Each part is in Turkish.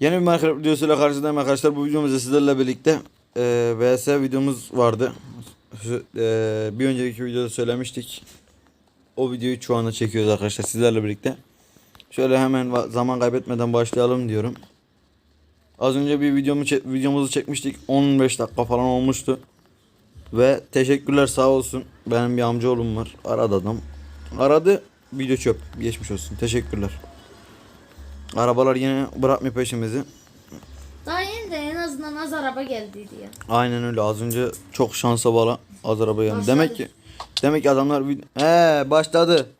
Yeni bir Minecraft videosuyla karşınızdayım arkadaşlar. Bu videomuzda sizlerle birlikte e, videomuz vardı. E, bir önceki videoda söylemiştik. O videoyu şu anda çekiyoruz arkadaşlar sizlerle birlikte. Şöyle hemen zaman kaybetmeden başlayalım diyorum. Az önce bir videomu videomuzu çekmiştik. 15 dakika falan olmuştu. Ve teşekkürler sağ olsun. Benim bir amcaoğlum var. Aradı adam. Aradı. Video çöp. Geçmiş olsun. Teşekkürler. Arabalar yine bırakmıyor peşimizi. Daha yeni de en azından az araba geldiydi ya. Aynen öyle. Az önce çok şansa bala az araba geldi. Başladı. Demek ki demek ki adamlar He başladı.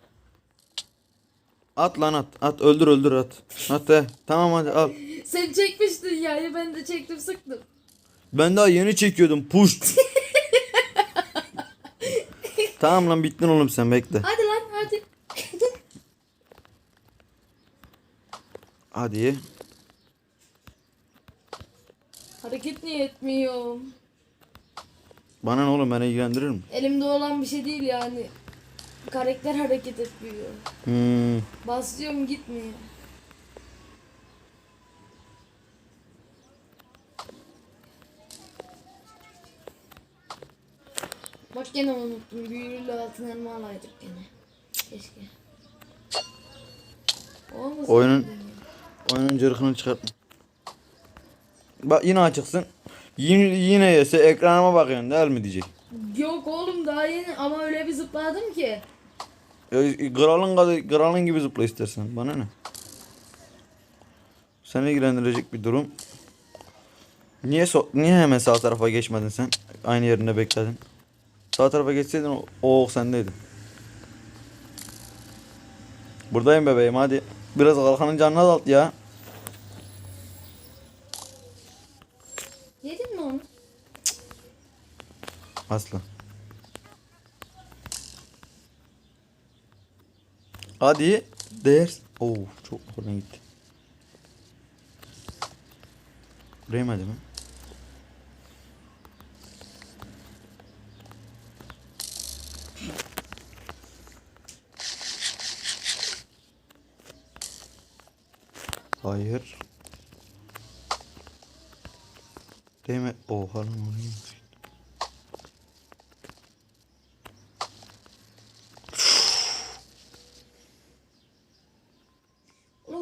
At lan at. At öldür öldür at. At he. Tamam hadi al. Sen çekmiştin ya, ben de çektim sıktım. Ben daha yeni çekiyordum. Push. tamam lan bittin oğlum sen bekle. Hadi. Hadi. Hareket niye etmiyorum? Bana ne oğlum beni ilgilendirir mi? Elimde olan bir şey değil yani. Karakter hareket etmiyor. Hmm. Basıyorum gitmiyor. Bak gene unuttum. Büyülü altın elma alaydık gene. Keşke. Olmasın. Oyunun oyunun cırkını çıkartma. Bak yine açıksın. Yine, yine yese ekranıma bakıyorsun değil mi diyecek. Yok oğlum daha yeni ama öyle bir zıpladım ki. Ya, kralın, kadar- kralın gibi zıpla istersen. Bana ne? Seni ilgilendirecek bir durum. Niye so niye hemen sağ tarafa geçmedin sen? Aynı yerinde bekledin. Sağ tarafa geçseydin o, o ok sendeydi. Buradayım bebeğim hadi. Biraz kalkanın canını azalt ya. Yedin mi onu? Asla. Hadi. Değer. Oo çok oradan gitti. Değmedi mi? Hayır. Değme. Oha lan oraya.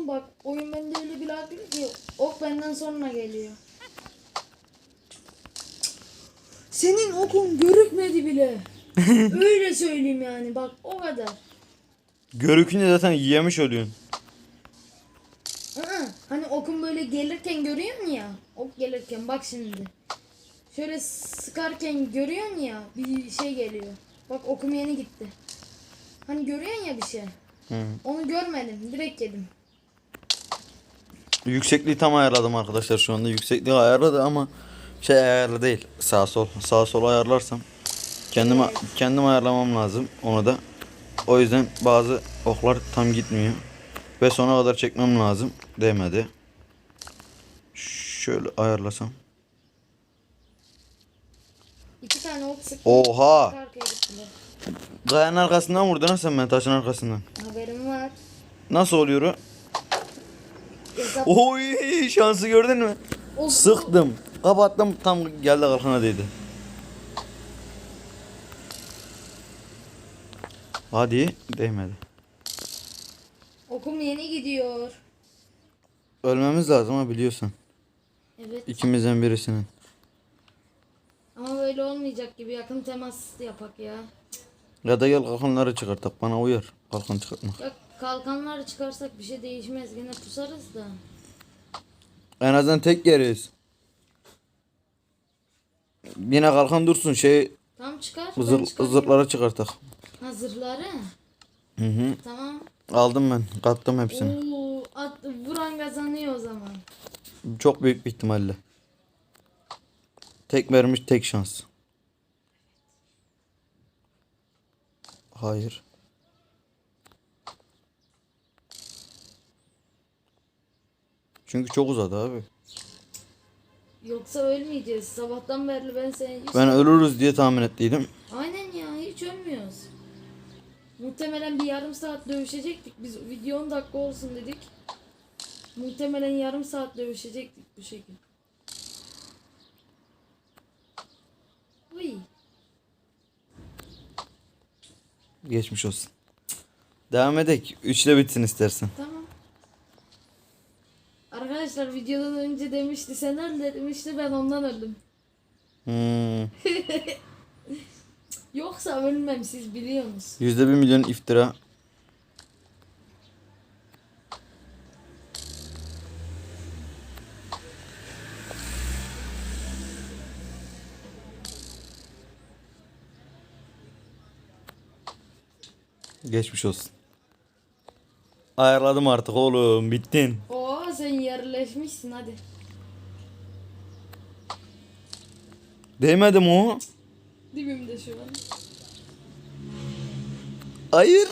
Oğlum bak oyun bende öyle bir lag değil ki ok benden sonra geliyor. Senin okun görükmedi bile. öyle söyleyeyim yani bak o kadar. Görükünce zaten yemiş oluyorsun. Aa, hani okun böyle gelirken görüyorsun ya. Ok gelirken bak şimdi. Şöyle sıkarken görüyorsun ya bir şey geliyor. Bak okum yeni gitti. Hani görüyorsun ya bir şey. Hı. Onu görmedim. Direkt yedim. Yüksekliği tam ayarladım arkadaşlar şu anda. Yüksekliği ayarladı ama şey ayarlı değil. Sağ sol. Sağ sol ayarlarsam kendim kendim ayarlamam lazım onu da. O yüzden bazı oklar tam gitmiyor. Ve sona kadar çekmem lazım. Değmedi. Şöyle ayarlasam. İki tane ok sıktım. Oha! Kayanın arkasından vurdun ha sen beni taşın arkasından. Haberim var. Nasıl oluyor o? Oy şansı gördün mü? Of. Sıktım. Kapattım tam geldi kalkana değdi. Hadi değmedi. Okum yeni gidiyor. Ölmemiz lazım ama biliyorsun. Evet. İkimizden birisinin. Ama böyle olmayacak gibi yakın temas yapak ya. Ya da gel kalkanları çıkartak bana uyar. Kalkan çıkartmak. Ya kalkanlar çıkarsak bir şey değişmez. Yine pusarız da. En azından tek yeriz. Yine kalkan dursun şey Tamam çıkar. ben zır, çıkarayım. zırhları çıkartak. Ha zırhları. Hı hı. Tamam. Aldım ben. Kattım hepsini. Oo, at, vuran kazanıyor o zaman. Çok büyük bir ihtimalle. Tek vermiş tek şans. Hayır. Çünkü çok uzadı abi. Yoksa ölmeyeceğiz. Sabahtan beri ben seni hiç... Ben ölürüz diye tahmin ettiydim. Aynen ya hiç ölmüyoruz. Muhtemelen bir yarım saat dövüşecektik. Biz video 10 dakika olsun dedik. Muhtemelen yarım saat dövüşecektik bu şekilde. Uy. Geçmiş olsun. Devam edek. Üçte bitsin istersen. Tamam. Arkadaşlar videodan önce demişti sen öl demişti ben ondan öldüm. Hmm. Yoksa ölmem siz biliyorsunuz. Yüzde bir milyon iftira. Geçmiş olsun. Ayarladım artık oğlum. Bittin. Oo sen yerleşmişsin hadi. Değmedi mi o? Dibimde şu an. Hayır.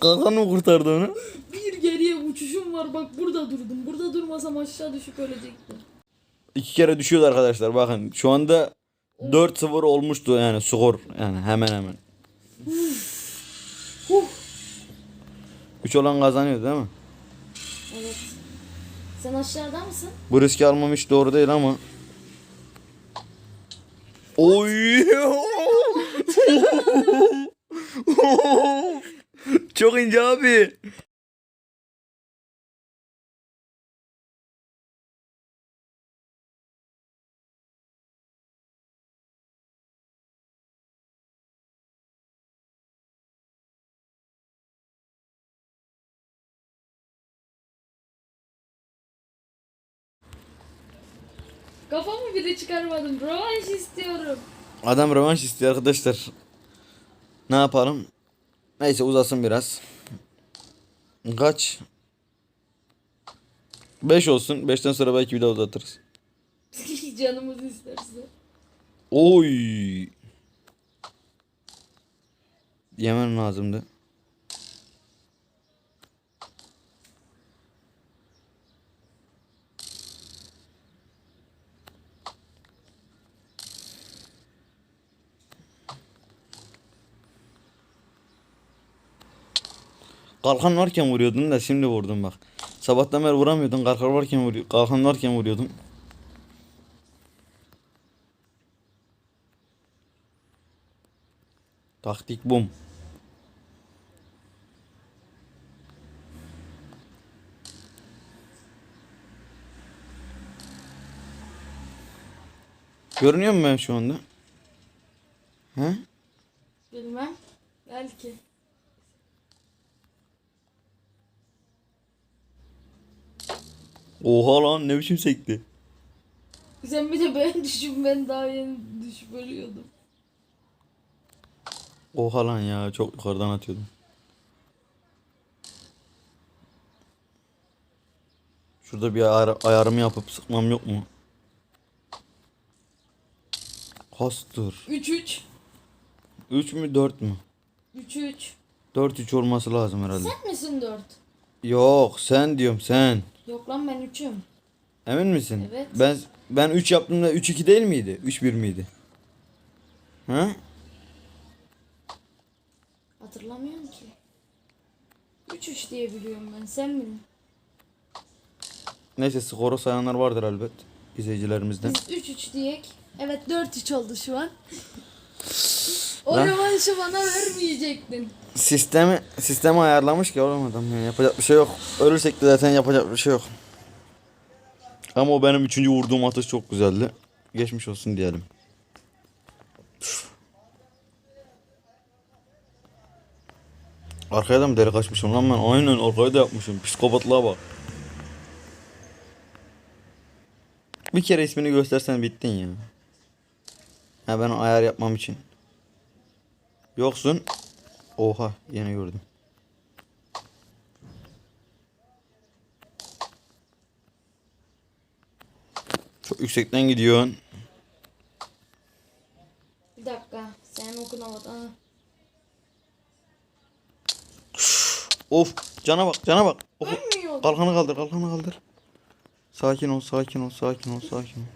Kalkan mı kurtardı onu? Bir geriye uçuşum var bak burada durdum. Burada durmasam aşağı düşüp ölecektim. İki kere düşüyordu arkadaşlar bakın. Şu anda 4-0 olmuştu yani skor. Yani hemen hemen. Huh. 3 olan kazanıyor değil mi? Evet. Sen aşağıda mısın? Bu riski almam hiç doğru değil ama. Oy! Çok ince abi. Kafamı bile çıkarmadım. Rövanş istiyorum. Adam rövanş istiyor arkadaşlar. Ne yapalım? Neyse uzasın biraz. Kaç? 5 olsun. 5'ten sonra belki bir daha uzatırız. Canımız isterse. Oy. Yemem lazımdı. Kalkan varken vuruyordun da şimdi vurdum bak. Sabahtan beri vuramıyordun. Kalkan varken vuruyor. Kalkan varken vuruyordun. Taktik bum. Görünüyor mu ben şu anda? He? Bilmem. Belki. Oha lan ne biçim sekti. Sen bir de ben düşüp ben daha yeni düşüp ölüyordum. Oha lan ya çok yukarıdan atıyordum. Şurada bir ayar, ayarımı yapıp sıkmam yok mu? Kastır. 3-3. 3 mü 4 mü? 3-3. 4-3 olması lazım herhalde. Sen misin 4? Yok sen diyorum sen. Yok lan ben 3'üm. Emin misin? Evet. Ben ben 3 yaptığımda 3-2 değil miydi? 3-1 miydi? Ha? Hatırlamıyorum ki. 3-3 diye biliyorum ben. Sen bilin. Neyse skoru sayanlar vardır elbet izleyicilerimizden. Biz 3-3 diyek. Evet 4-3 oldu şu an. o Lan. rövanşı bana vermeyecektin. Sistemi sistemi ayarlamış ki oğlum adam yani yapacak bir şey yok. Ölürsek de zaten yapacak bir şey yok. Ama o benim üçüncü vurduğum atış çok güzeldi. Geçmiş olsun diyelim. Arkaya da mı delik açmışım lan ben? Aynen arkaya da yapmışım. Psikopatlığa bak. Bir kere ismini göstersen bittin ya. Ha ben ayar yapmam için. Yoksun. Oha yine gördüm. Çok yüksekten gidiyorsun. Bir dakika. Sen okun havada. Of cana bak cana bak. Oku- Ölmüyor. Kalkanı kaldır kalkanı kaldır. Sakin ol sakin ol sakin ol sakin ol.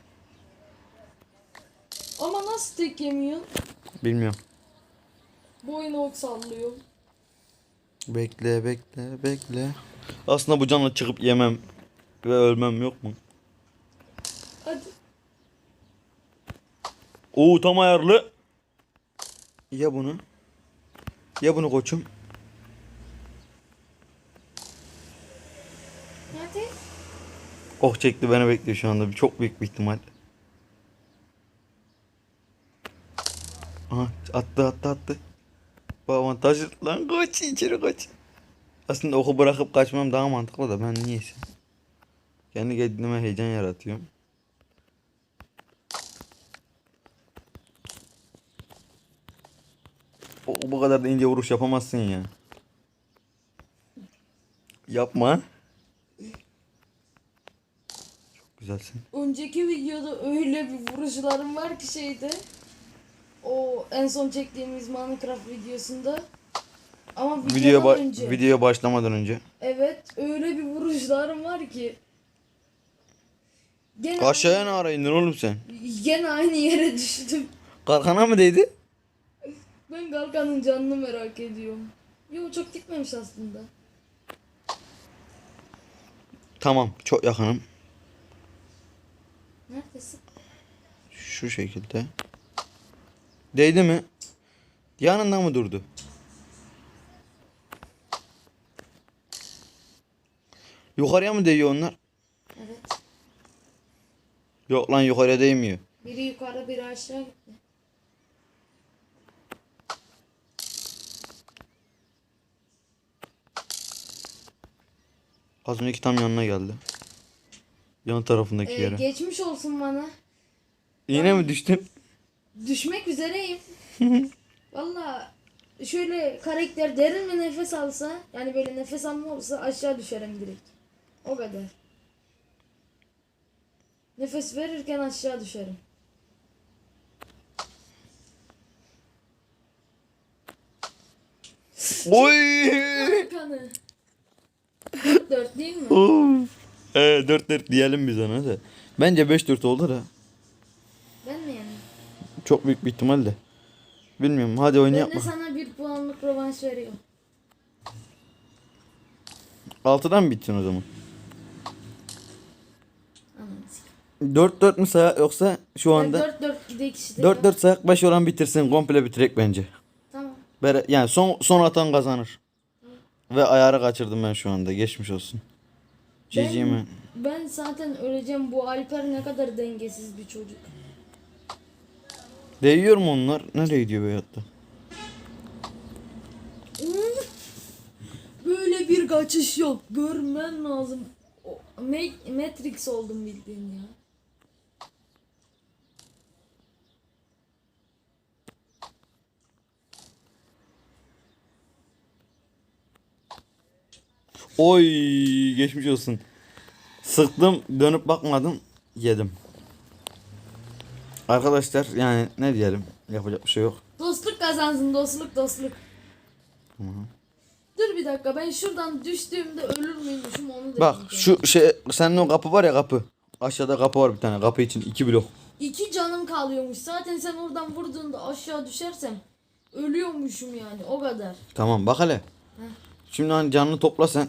Ama nasıl tek yemiyorsun? Bilmiyorum. Boynu ok sallıyor. Bekle bekle bekle. Aslında bu canla çıkıp yemem ve ölmem yok mu? Hadi. Oo tam ayarlı. Ya bunu. Ya bunu koçum. Hadi. Oh çekti beni bekliyor şu anda. Çok büyük bir ihtimal. Aha attı attı attı. Bu avantajlı. Lan koç içeri koç. Aslında oku bırakıp kaçmam daha mantıklı da ben niyeyse. Kendi kendime heyecan yaratıyorum. O, bu kadar da ince vuruş yapamazsın ya. Yapma. Çok güzelsin. Önceki videoda öyle bir vuruşlarım var ki şeyde. O en son çektiğimiz Minecraft videosunda. Ama Videoya, ba- önce. videoya başlamadan önce. Evet öyle bir vuruşlarım var ki. Gene, Aşağıya ne ara indin oğlum sen? gene aynı yere düştüm. Kalkana mı değdi? Ben Galkan'ın canını merak ediyorum. Yo çok gitmemiş aslında. Tamam çok yakınım. Neredesin? Şu şekilde. Değdi mi? Yanında mı durdu? Yukarıya mı değiyor onlar? Evet. Yok lan yukarıya değmiyor. Biri yukarı biri aşağı gitti. Az önceki tam yanına geldi. Yan tarafındaki Ee, yere. geçmiş olsun bana. Yine mi düştün? Düşmek üzereyim. Valla şöyle karakter derin bir nefes alsa yani böyle nefes alma olsa aşağı düşerim direkt. O kadar. Nefes verirken aşağı düşerim. Oy! Kanı. Dört dört değil mi? Of. Ee, 4-4 diyelim biz ona da. Bence 5-4 olur ha. Ben mi yani? Çok büyük bir ihtimalle. Bilmiyorum. Hadi oyunu Ben de sana bir puanlık rövanş veriyorum. 6'dan mı bitsin o zaman? Anladın. 4-4 mü sayak yoksa şu anda Dört dört gidek işte. 4-4 sayak 5 olan bitirsin. Komple bitirek bence. Tamam. Bere, yani son son atan kazanır. Ve ayarı kaçırdım ben şu anda. Geçmiş olsun. Ben- GG mi? Ben zaten öleceğim. Bu Alper ne kadar dengesiz bir çocuk. Değiyor mu onlar? Nereye gidiyor be hatta? Böyle bir kaçış yok. Görmen lazım. O- Ma- Matrix oldum bildiğin ya. Oy geçmiş olsun. Sıktım dönüp bakmadım yedim. Arkadaşlar yani ne diyelim yapacak bir şey yok. Dostluk kazansın dostluk dostluk. Dur bir dakika ben şuradan düştüğümde ölür müymüşüm onu da Bak şu şey senin o kapı var ya kapı. Aşağıda kapı var bir tane kapı için iki blok. İki canım kalıyormuş. Zaten sen oradan vurduğunda aşağı düşersem ölüyormuşum yani o kadar. Tamam bak hele. Şimdi hani canını topla sen.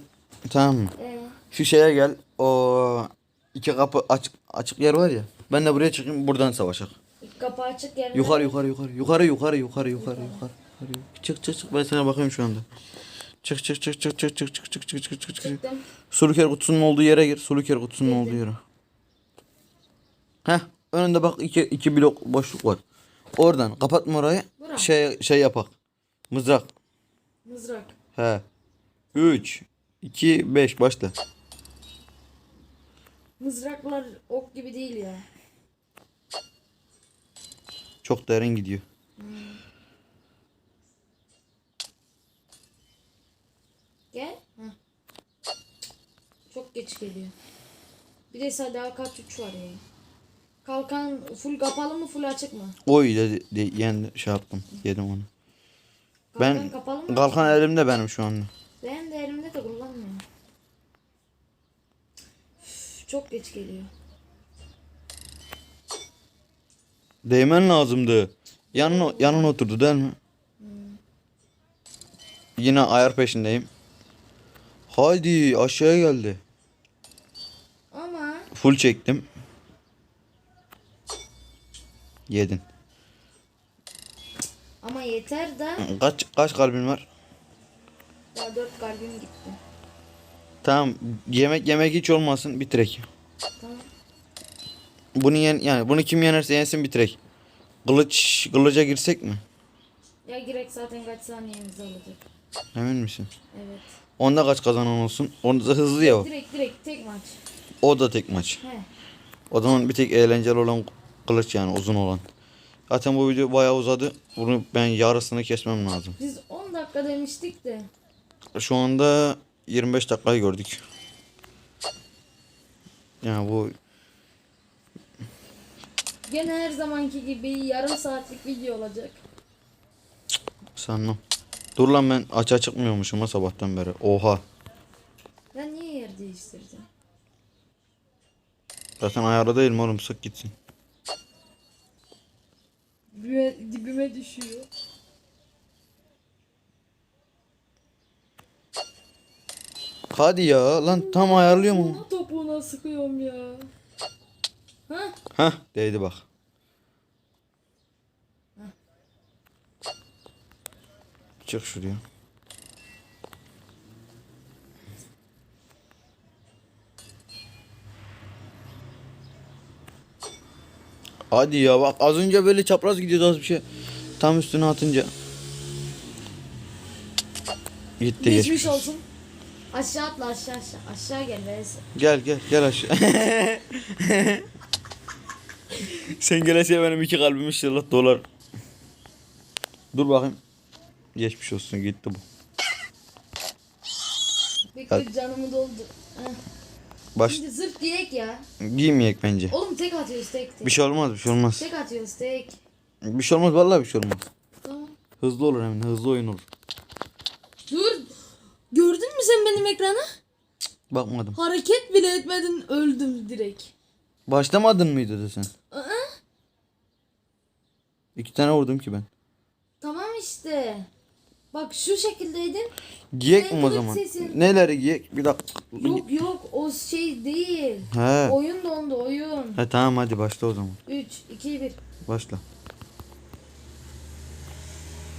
Tamam mı? Ee, Şu şeye gel. O iki kapı açık açık yer var ya. Ben de buraya çıkayım buradan savaşak. kapı açık yerine. Yukarı yukarı yukarı yukarı yukarı yukarı yukarı yukarı. yukarı. Çık çık çık ben sana bakıyorum şu anda. Çık çık çık çık çık çık çık çık çık çık çık çık. Çıktım. Suluker kutusunun olduğu yere gir. Suluker kutusunun olduğu yere. Heh önünde bak iki, iki blok boşluk var. Oradan kapatma orayı. Bura. Şey şey yapak. Mızrak. Mızrak. He. 3 2 5 başla. Mızraklar ok gibi değil ya. Çok derin gidiyor. Gel. Heh. Çok geç geliyor. Bir de daha kaç uç var ya. Kalkan full kapalı mı full açık mı? Oy dedi de, yani şey yaptım. Yedim onu. Kalkan Ben kapalı mı? kalkan elimde benim şu anda. Ben de elimde de kullanmıyorum. Üf, Çok geç geliyor. Değmen lazımdı. Yanına, yanına oturdu değil mi? Yine ayar peşindeyim. Haydi aşağıya geldi. Ama Full çektim. Yedin. ama yeter de Kaç kaç kalbin var? daha dört kalbim gitti. Tamam. Yemek yemek hiç olmasın bitirek. Tamam. Bunu yen yani bunu kim yenerse yensin bitirek. Kılıç kılıca girsek mi? Ya girek zaten kaç saniyemiz alacak. Emin misin? Evet. Onda kaç kazanan olsun? Onda da hızlı ya o. Direkt direkt tek maç. O da tek maç. He. O zaman bir tek eğlenceli olan kılıç yani uzun olan. Zaten bu video bayağı uzadı. Bunu ben yarısını kesmem lazım. Biz 10 dakika demiştik de. Şu anda 25 dakikayı gördük. Yani bu Gene her zamanki gibi yarım saatlik video olacak. sanmam. Dur lan ben açığa çıkmıyormuşum ha sabahtan beri. Oha. Ya niye yer değiştirdin? Zaten ayarı değil mi oğlum sık gitsin. Dibime, dibime düşüyor. Hadi ya lan tam ayarlıyor mu? Topuğuna sıkıyorum ya. Ha? Hah değdi bak. Çık şuraya. Hadi ya bak az önce böyle çapraz gidiyordu az bir şey. Tam üstüne atınca. Gitti Geçmiş geçmiş. olsun. Aşağı atla aşağı aşağı. Aşağı gel reis. Gel gel gel aşağı. Sen gelesiye benim iki kalbim inşallah dolar. Dur bakayım. Geçmiş olsun gitti bu. Bekle canımı doldu. Heh. Baş Şimdi zırt diyek ya. giymeyek bence. Oğlum tek atıyoruz tek tek. Bir şey olmaz bir şey olmaz. Tek atıyoruz tek. Bir şey olmaz vallahi bir şey olmaz. Tamam. Hızlı olur hemen hızlı oyun olur. Dur. Gördün mü sen benim ekranı? Bakmadım. Hareket bile etmedin öldüm direkt. Başlamadın mıydı sen? İki tane vurdum ki ben. tamam işte. Bak şu şekildeydim. Giyek mi o zaman? sesi. Neleri giyek? Bir dakika. Yok yok o şey değil. He. Oyun dondu oyun. He tamam hadi başla o zaman. 3, 2, 1. Başla.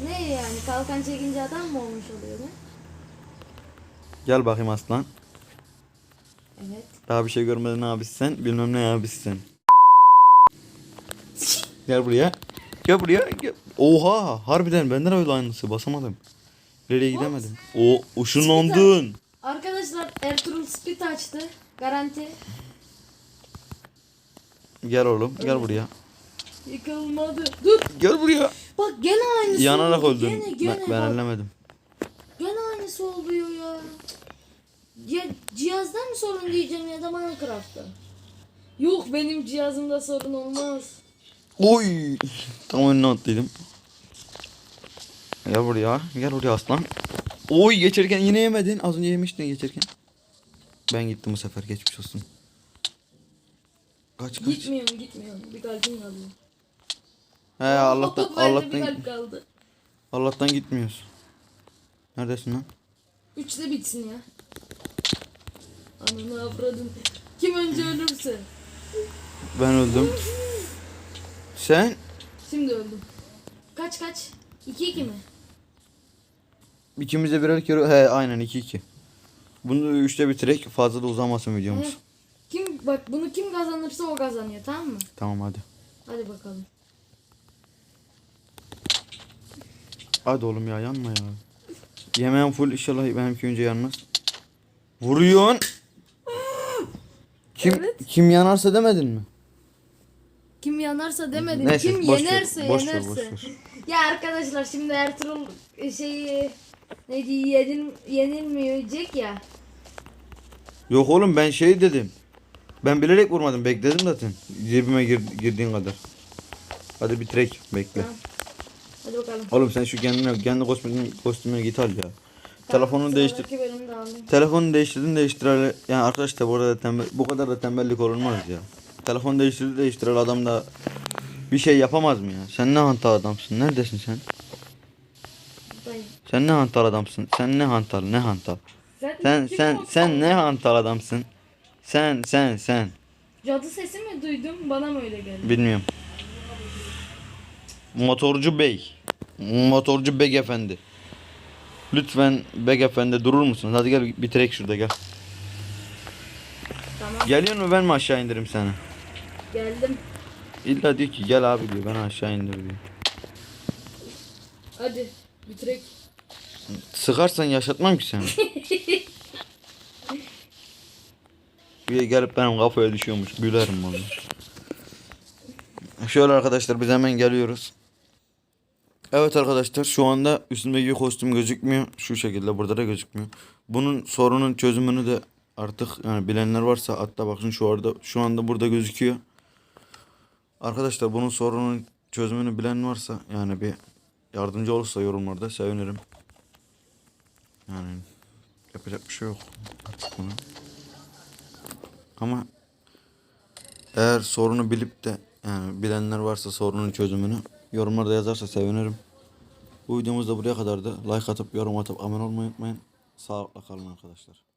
Ne yani kalkan çekince adam mı olmuş oluyor ne? Gel bakayım aslan. Evet. Daha bir şey görmeden abisi sen. Bilmem ne abisi sen. Gel buraya. Gel buraya. Gel. Oha. Harbiden benden öyle aynısı. Basamadım. Nereye gidemedim. O ışınlandın. Arkadaşlar Ertuğrul split açtı. Garanti. Gel oğlum. Gel buraya. Yıkılmadı. Dur. Gel buraya. Bak gene aynısı Yanarak oldu. öldün. Gene gene Ben, ben bak. ellemedim. Gene aynısı oluyor ya. Ya cihazdan mı sorun diyeceğim ya da Minecraft'ta. Yok benim cihazımda sorun olmaz. Oy. Tam önüne attıydım. Gel buraya. Gel buraya aslan. Oy geçerken yine yemedin. Az önce yemiştin geçerken. Ben gittim bu sefer. Geçmiş olsun. Kaç kaç. Gitmiyorum gitmiyorum. Bir kalbim kalıyor. He Allah'tan Allah'tan kaldı. Allah'tan gitmiyoruz. Neredesin lan? Üçte bitsin ya. Ananı avradın. Kim önce ölürse. Ben öldüm. Sen Şimdi öldüm. Kaç kaç? 2 2 mi? ikimiz de birer kere he aynen 2 2. Bunu üçte bitirek fazla da uzamasın videomuz. He. Kim bak bunu kim kazanırsa o kazanıyor tamam mı? Tamam hadi. Hadi bakalım. Hadi oğlum ya yanma ya. Yemeğim full inşallah benimki önce yanmaz. Vuruyorsun. Kim Evet. kim yanarsa demedin mi? Kim yanarsa demedim. Neyse, kim boş ver, yenerse boş ver, yenerse. boş ver. Ya arkadaşlar şimdi Ertuğrul şeyi neydi yenil, yenilmeyecek ya. Yok oğlum ben şey dedim. Ben bilerek vurmadım bekledim zaten. Cebime gir, girdiğin kadar. Hadi bitirek bekle. Tamam. Hadi bakalım. Oğlum sen şu kendine kendi kostümünü, kostümünü git al ya. Telefonunu değiştir. Telefonu değiştirdin değiştireli. Yani arkadaşlar bu arada tembel, bu kadar da tembellik olmaz ya. Telefon değiştirdi değiştireli adam da bir şey yapamaz mı ya? Sen ne hantal adamsın? Neredesin sen? Buradayım. Sen ne hantal adamsın? Sen ne hantal? Ne hantal? Zaten Sen sen sen ne hantal adamsın? Sen sen sen. Cadı sesi mi duydum? Bana mı öyle geldi? Bilmiyorum. Motorcu bey. Motorcu bey efendi. Lütfen bey efendi durur musunuz? Hadi gel bitirek şurada gel. Tamam Geliyor mu ben mi aşağı indirim seni? geldim. İlla diyor ki gel abi diyor ben aşağı indir diyor. Hadi bitirek. Sıkarsan yaşatmam ki seni. Bir gelip benim kafaya düşüyormuş. Gülerim vallahi. Şöyle arkadaşlar biz hemen geliyoruz. Evet arkadaşlar şu anda üstümdeki kostüm gözükmüyor. Şu şekilde burada da gözükmüyor. Bunun sorunun çözümünü de artık yani bilenler varsa hatta bakın şu arada şu anda burada gözüküyor. Arkadaşlar bunun sorunun çözümünü bilen varsa yani bir yardımcı olursa yorumlarda sevinirim. Yani yapacak bir şey yok artık buna. Ama eğer sorunu bilip de yani bilenler varsa sorunun çözümünü yorumlarda yazarsa sevinirim. Bu videomuz da buraya kadardı. Like atıp yorum atıp abone olmayı unutmayın. Sağlıkla kalın arkadaşlar.